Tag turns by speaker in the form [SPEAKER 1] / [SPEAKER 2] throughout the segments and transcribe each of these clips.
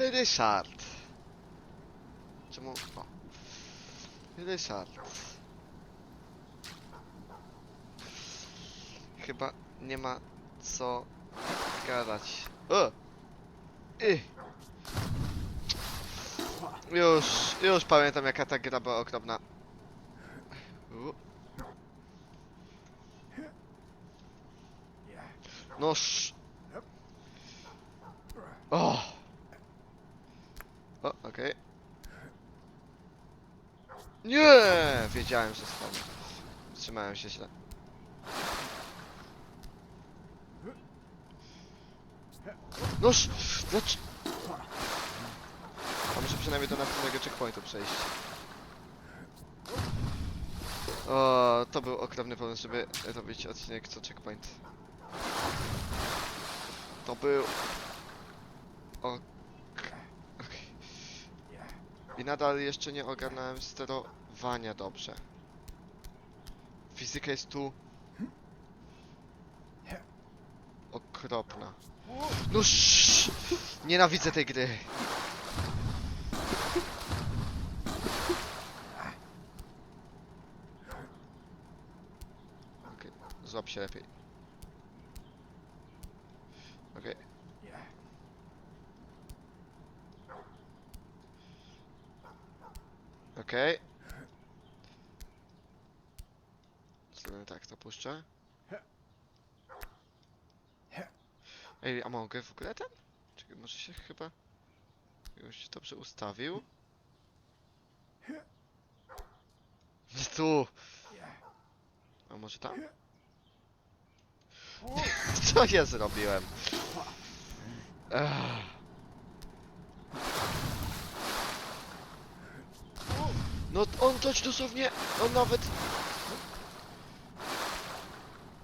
[SPEAKER 1] Ryszard. Czemu? O. Ryszard. Chyba nie ma co gadać. O! Już, już pamiętam jaka ta gra była okropna. U. No sz... O! O, okej. Nie! Wiedziałem, że spadnę. Trzymałem się źle. Noż! Dlaczego? A muszę przynajmniej do następnego checkpointu przejść. O, to był okropny pomysł, żeby robić odcinek co checkpoint. To był... O... I nadal jeszcze nie ogarnąłem sterowania dobrze. Fizyka jest tu... Okropna. No sz... Nienawidzę tej gry. Okej, złap się lepiej. Okej. Okej. Zrobimy tak, to puszczę. Ej, a mogę w ogóle ten? Czekaj, może się chyba... Już się dobrze ustawił? Tu! A może tam? Co ja zrobiłem? Ech. No on coś dosłownie, on nawet...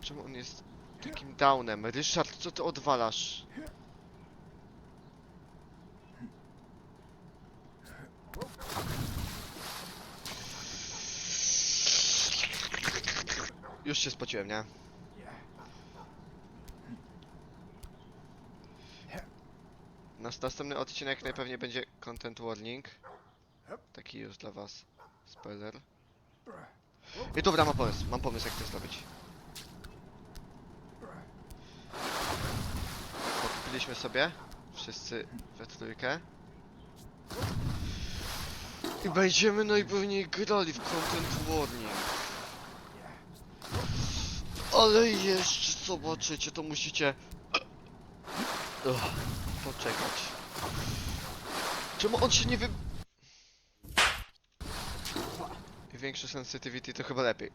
[SPEAKER 1] Czemu on jest takim downem? Ryszard, co ty odwalasz? Już się spociłem, nie? Nas następny odcinek najpewniej będzie content warning. Taki już dla was. Spoiler. I dobra, mam pomysł. Mam pomysł jak to zrobić. Kupiliśmy sobie. Wszyscy we trójkę. I będziemy najpewniej grali w content warning. Ale jeszcze zobaczycie, to musicie... Poczekać. Czemu on się nie wy... I większe sensitivity to chyba lepiej.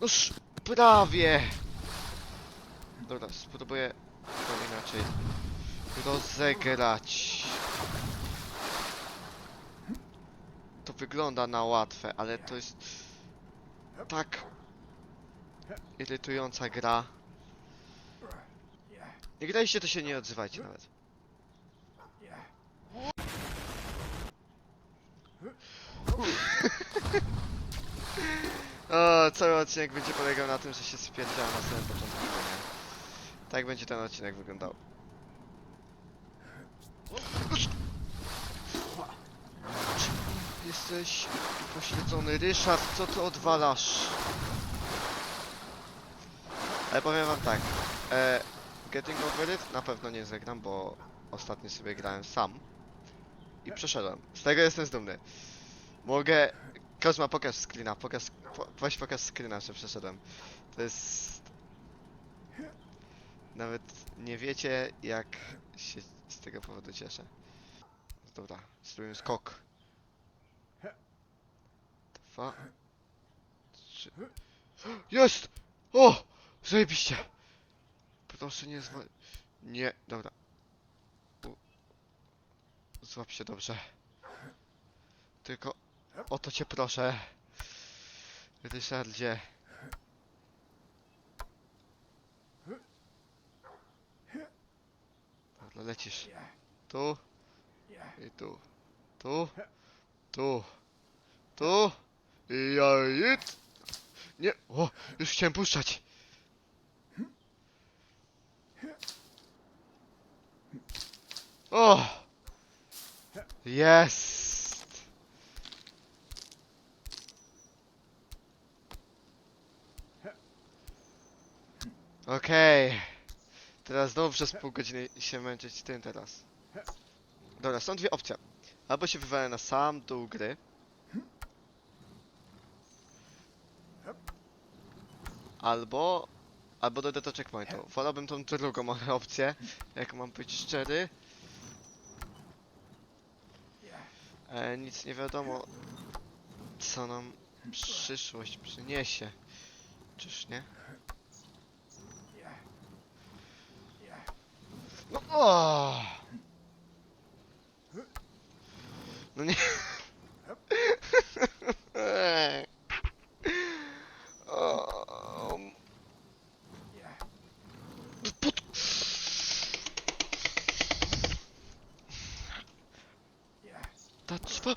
[SPEAKER 1] Noż, prawie! Dobra, spróbuję to inaczej rozegrać. To wygląda na łatwe, ale to jest tak irytująca gra. Nie graliście, to się nie odzywajcie nawet. O, cały odcinek będzie polegał na tym, że się spierdziałem na samym początku. Nie? Tak będzie ten odcinek wyglądał. Jesteś pośledzony. Ryszard, co ty odwalasz? Ale powiem wam tak. E, getting over it na pewno nie zagram, bo ostatnio sobie grałem sam. I przeszedłem. Z tego jestem dumny. Mogę... Kozma, pokaż screena, pokaż... Po, weź pokaż screena, że przeszedłem. To jest... Nawet nie wiecie, jak się z tego powodu cieszę. Dobra, spróbujmy skok. Dwa... Trzy... Jest! O! Zajebiście! Proszę nie zwa... Nie, dobra. Złap się dobrze. Tylko o to cię proszę. Ryszardzie. Dobra, lecisz. Tu. I tu. Tu. Tu. Tu. I ja it. Nie. O, już chciałem puszczać. O! Jest! Okej. Teraz znowu przez pół godziny się męczyć tym teraz. Dobra, są dwie opcje. Albo się wywalę na sam dół gry. Albo... Albo dojdę do checkpointu. Wolałbym tą drugą opcję, jak mam być szczery. E, nic nie wiadomo, co nam przyszłość przyniesie. Czyż nie? No! No nie. O, Pod... Ta trwa...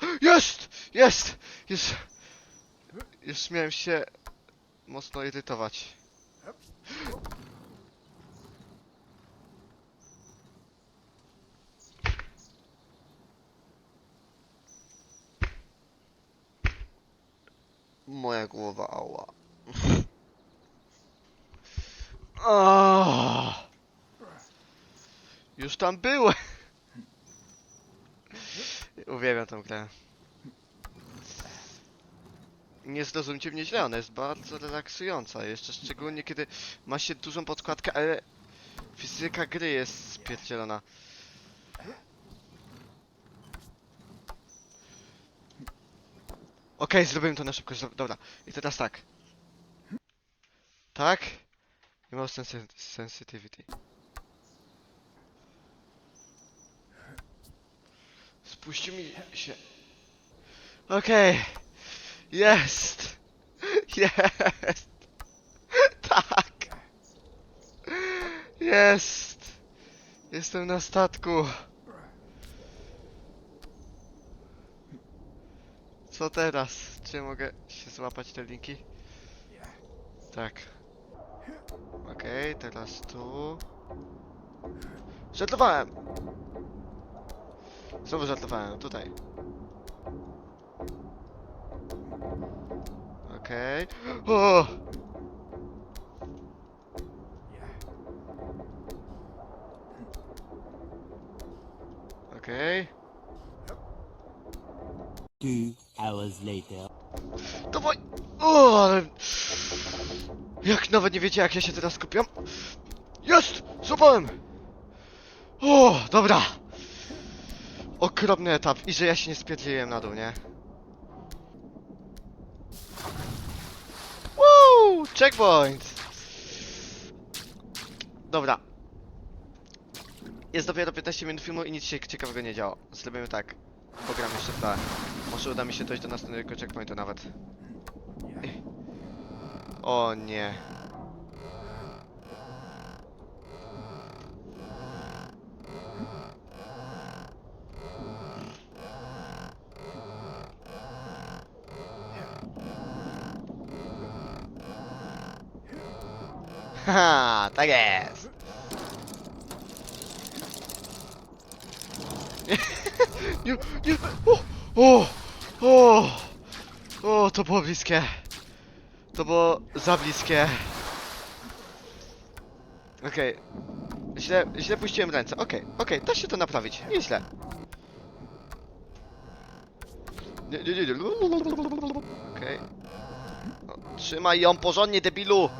[SPEAKER 1] Jest! Już... Już miałem się mocno irytować. Moja głowa, ała. Już tam byłem. Uwielbiam tą grę. Nie zrozumcie mnie źle, ona jest bardzo relaksująca. Jeszcze szczególnie kiedy ma się dużą podkładkę, ale fizyka gry jest spierdzielona. Okej, zrobiłem to na szybko. Dobra, i teraz tak. Tak? I mouse sensi sensitivity. Spuści mi się. Okej. Jest. Jest. Tak. Jest. Jestem na statku. Co teraz? Czy mogę się złapać te linki? Tak. Okej, teraz tu. Żartowałem! Znowu żartowałem, tutaj. Okej. O! Okej.
[SPEAKER 2] Two hours later.
[SPEAKER 1] Dawaj! O, ale... Jak nawet nie wiecie, jak ja się teraz skupiam? Jest! Złapałem! O, dobra! Okropny etap. I że ja się nie spierdliłem na dół, nie? Checkpoint! Dobra. Jest dopiero 15 minut filmu i nic się ciekawego nie działo. Zrobimy tak. Pogram jeszcze w tle. Może uda mi się dojść do następnego checkpointu nawet. O nie. Haha, tak jest. Nie, nie, o, o, o, o, to było bliskie. To było za bliskie. Okej. Źle, źle puściłem ręce. Okej, okej, da się to naprawić. Nieźle. Nie, nie, nie, nie. Okej. No, Trzymaj ją porządnie, debilu!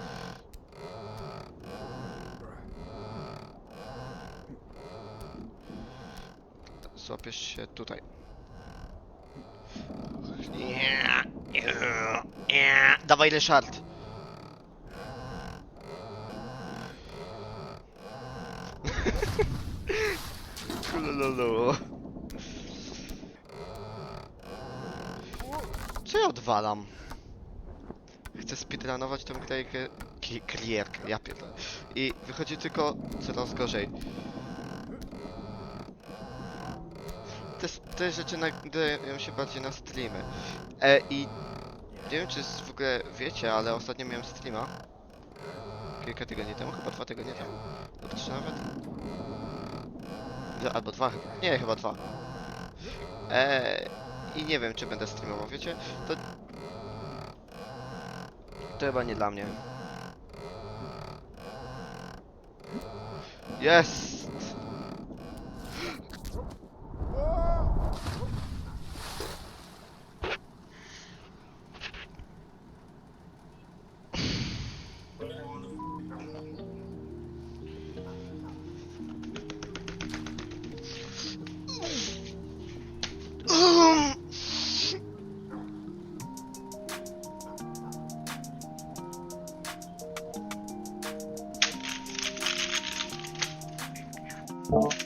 [SPEAKER 1] Złapiesz się tutaj. Nie, nie, nie. Dawaj. Co ja odwalam? Chcę speedrunować tą ki- klierkę, ja pierdolę. I wychodzi tylko coraz gorzej. te rzeczy nagrywają się bardziej na streamy. E, I nie wiem, czy w ogóle wiecie, ale ostatnio miałem streama. Kilka tygodni temu, chyba dwa tygodnie temu. Albo trzy nawet. Albo dwa. Nie, chyba dwa. E, I nie wiem, czy będę streamował, wiecie? To... To chyba nie dla mnie. Yes! Thank you.